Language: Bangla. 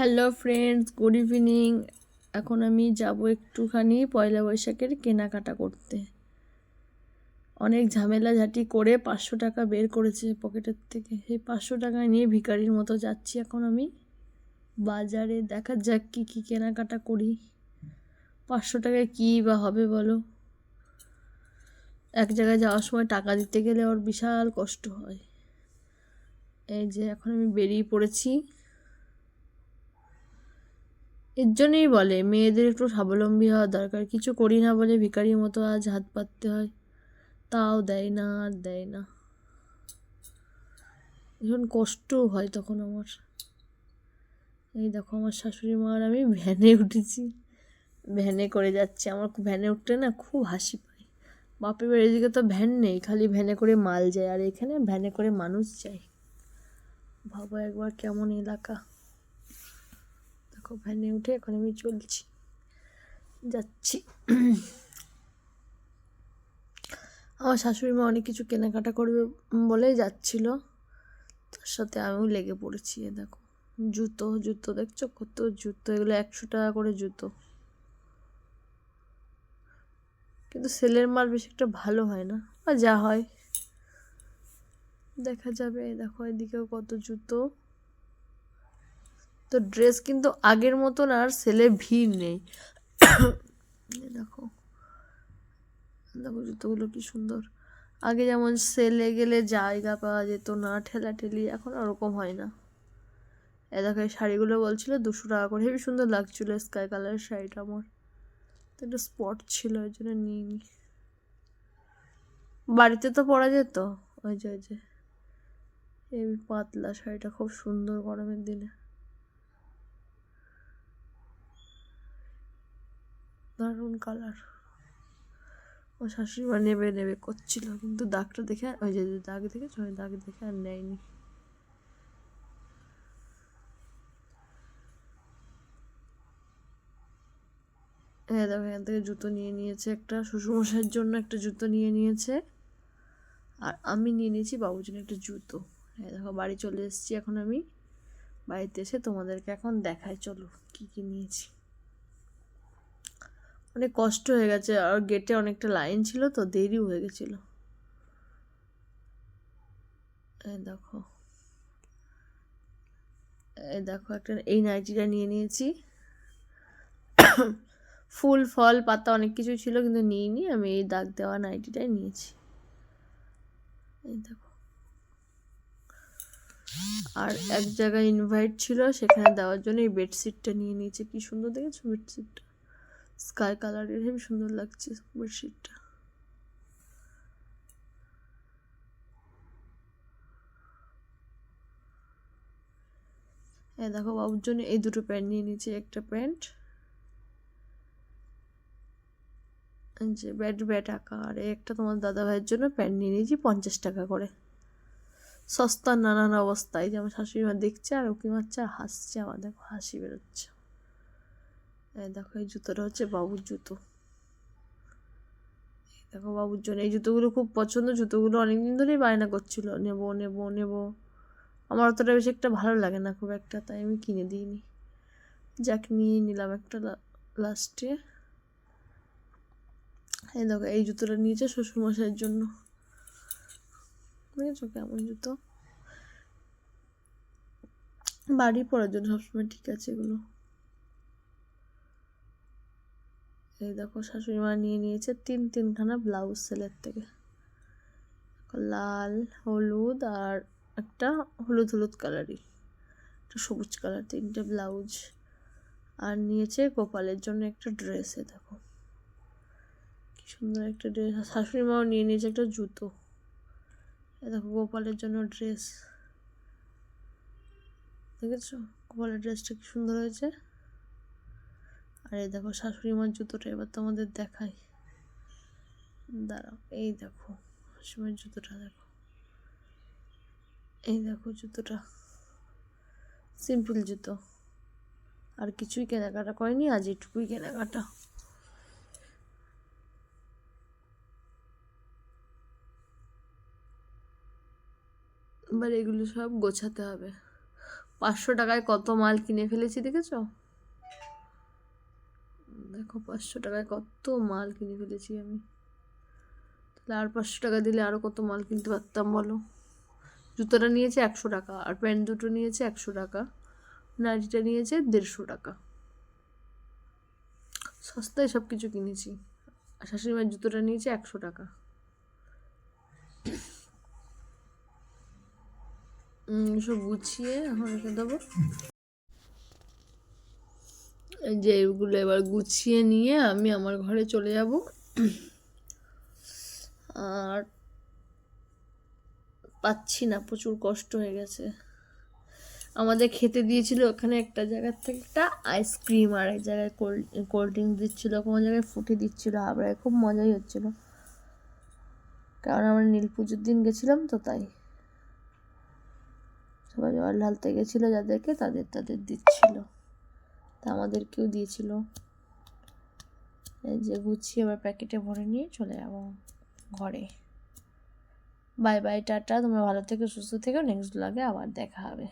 হ্যালো ফ্রেন্ডস গুড ইভিনিং এখন আমি যাব একটুখানি পয়লা বৈশাখের কেনাকাটা করতে। অনেক ঝামেলা ঝাঁটি করে পাঁচশো টাকা বের করেছে পকেটের থেকে। সেই পাঁচশো টাকা নিয়ে ভিখারির মতো যাচ্ছি এখন আমি। বাজারে দেখা যাক কী কী কেনাকাটা করি। পাঁচশো টাকায় কী বা হবে বলো? এক জায়গায় যাওয়ার সময় টাকা দিতে গেলে ওর বিশাল কষ্ট হয়। এই যে এখন আমি বেরিয়ে পড়েছি। এর জন্যই বলে, মেয়েদের একটু স্বাবলম্বী হওয়া দরকার। কিছু করি না বলে ভিখারির মতো আজ হাত পাততে হয়। তাও দেয় না আর দেয় না। ভীষণ কষ্টও হয় তখন আমার। এই দেখো আমার শাশুড়ি মা আর আমি ভ্যানে উঠেছি। ভ্যানে করে যাচ্ছি। আমার ভ্যানে উঠতে না খুব হাসি পায়। বাপের বাড়ির দিকে তো ভ্যান নেই, খালি ভ্যানে করে মাল যায়। আর এখানে ভ্যানে করে মানুষ যায়। ভাবো একবার কেমন এলাকা। দেখো ভ্যানে উঠে এখন আমি চলছি। যাচ্ছি। আমার শাশুড়ি মা অনেক কিছু কেনাকাটা করবে বলেই যাচ্ছিল। তার সাথে আমিও লেগে পড়েছি, এ দেখো। জুতো জুতো দেখছ? কত জুতো, এগুলো একশো টাকা করে জুতো। কিন্তু সেলের মাল বেশি একটা ভালো হয় না, বা যা হয়। দেখা যাবে দেখো, এদিকেও কত জুতো। তো ড্রেস কিন্তু আগের মতন আর সেলে ভিড় নেই। দেখো। দেখো জুতোগুলো কি সুন্দর। আগে যেমন সেলে গেলে জায়গা পাওয়া যেত না ঠেলা ঠেলি এখন ওরকম হয় না। এ দেখো, এই শাড়িগুলো বলছিল দুশো টাকা করে। হেবি সুন্দর লাগছিল স্কাই কালারের শাড়িটা আমার। তো একটা স্পট ছিল, ওই জন্য নিয়ে নি। বাড়িতে তো পরা যেত? ওই যে ওই যে। এই পাতলা শাড়িটা খুব সুন্দর গরমের দিনে। দারুণ কালার ও শাশুড়ি মা নেবে নেবে, করছিল। কিন্তু দাগটা দেখে ওই যে দাগ দেখে ওই দাগ দেখে আর নেয়নি। হ্যাঁ দেখো, এখান থেকে জুতো নিয়ে নিয়েছে একটা। শ্বশুরমশাইয়ের জন্য একটা জুতো নিয়ে নিয়েছে। আর আমি নিয়ে নিয়েছি বাবুর জন্য একটা জুতো। হ্যাঁ দেখো, বাড়ি চলে এসেছি এখন আমি। বাড়িতে এসে তোমাদেরকে এখন দেখাই। চলো, কী কী নিয়েছি। অনেক কষ্ট হয়ে গেছে। আর গেটে অনেকটা লাইন ছিল তো দেরিও হয়ে গেছিল। এই দেখো। এই দেখো, একটা এই নাইটিটা নিয়ে নিয়েছি। ফুল, ফল, পাতা অনেক কিছু ছিল, কিন্তু নিইনি। আমি এই দাগ দেওয়া নাইটিটাই নিয়েছি। এই দেখো। আর এক জায়গায় ইনভাইট ছিল, সেখানে দেওয়ার জন্য এই বেডশিটটা নিয়ে নিয়েছি। কি সুন্দর দেখেছ বেডশিটটা স্কাই কালারের হেবি সুন্দর লাগছে বেডশিটটা হ্যাঁ দেখো বাবুর জন্য এই দুটো প্যান্ট নিয়ে নিয়েছি, একটা প্যান্ট যে ব্যাট ব্যাট আঁকা, আর একটা তোমার দাদা ভাইয়ের জন্য প্যান্ট নিয়ে নিয়েছি পঞ্চাশ টাকা করে। সস্তার নানান অবস্থায় যে আমার শাশুড়ি মা দেখছে আর ওকে মারছে আর হাসছে, আমার দেখো হাসি বেরোচ্ছে। দেখো এই জুতোটা হচ্ছে বাবুর জুতো। দেখো বাবুর জন্য। এই জুতোগুলো খুব পছন্দ। জুতোগুলো অনেকদিন ধরেই বায়না করছিল। নেব নেব নেব। আমার অতটা বেশি একটা ভালো লাগে না খুব একটা, তাই আমি কিনে দিইনি। যাক, নিয়ে নিলাম একটা লাস্টে এই দেখো, এই জুতোটা নিয়েছে শ্বশুরমশাইয়ের জন্য। বুঝেছ কেমন জুতো? বাড়ি পড়ার জন্য সবসময় ঠিক আছে এগুলো। এই দেখো শাশুড়ি মা নিয়ে নিয়েছে তিন তিনখানা ব্লাউজ সেলের থেকে। লাল, হলুদ আর একটা হলুদ হলুদ কালারই। একটা সবুজ কালার, তিনটে ব্লাউজ। আর নিয়েছে গোপালের জন্য একটা ড্রেসে দেখো। কি সুন্দর একটা ড্রেস। শাশুড়ি মাও নিয়ে নিয়েছে একটা জুতো। এ দেখো গোপালের জন্য ড্রেস। দেখেছ? গোপালের ড্রেসটা কি সুন্দর হয়েছে? আর এই দেখো শাশুড়ি মার জুতোটা এবার তোমাদের দেখাই। দাঁড়াও, এই দেখো, শাশুড়িমার জুতোটা দেখো। এই দেখো জুতোটা, সিম্পল জুতো। আর কিছুই কেনাকাটা করেনি, আজ এটুকুই কেনাকাটা। এবার এগুলো সব গোছাতে হবে। পাঁচশো টাকায় কত মাল কিনে ফেলেছি, দেখেছ? দেখো, পাঁচশো টাকায় কত মাল কিনে ফেলেছি আমি। তাহলে আর পাঁচশো টাকা দিলে আরও কত মাল কিনতে পারতাম বলো? জুতোটা নিয়েছে একশো টাকা আর প্যান্ট দুটো নিয়েছে একশো টাকা নাইটিটা নিয়েছে দেড়শো টাকা। সস্তায় সব কিছু কিনেছি। আর শাশুড়ি মায়ের জুতোটা নিয়েছে একশো টাকা। সব গুছিয়ে এখন রেখে দেবো। যে এগুলো এবার গুছিয়ে নিয়ে আমি আমার ঘরে চলে যাব। আর পাচ্ছি না, প্রচুর কষ্ট হয়ে গেছে। আমাদের খেতে দিয়েছিল ওখানে একটা জায়গার থেকে একটা আইসক্রিম আর এক জায়গায় কোল্ড কোল্ড ড্রিঙ্কস দিচ্ছিল, কোনো জায়গায় ফুটে দিচ্ছিল হাবড়ায় খুব মজাই হচ্ছিল। কারণ আমরা নীল পুজোর দিন গেছিলাম তো তাই। সবাই জল ঢালতে গেছিল যাদেরকে, তাদের তাদের দিচ্ছিল। আমাদেরকেও দিয়েছিল। এই যে গুছিয়ে এবার প্যাকেটে ভরে নিয়ে চলে যাব ঘরে। Bye bye, tata. তোমরা ভালো থেকে, সুস্থ থেকো। নেক্সট ব্লগে আবার দেখা হবে।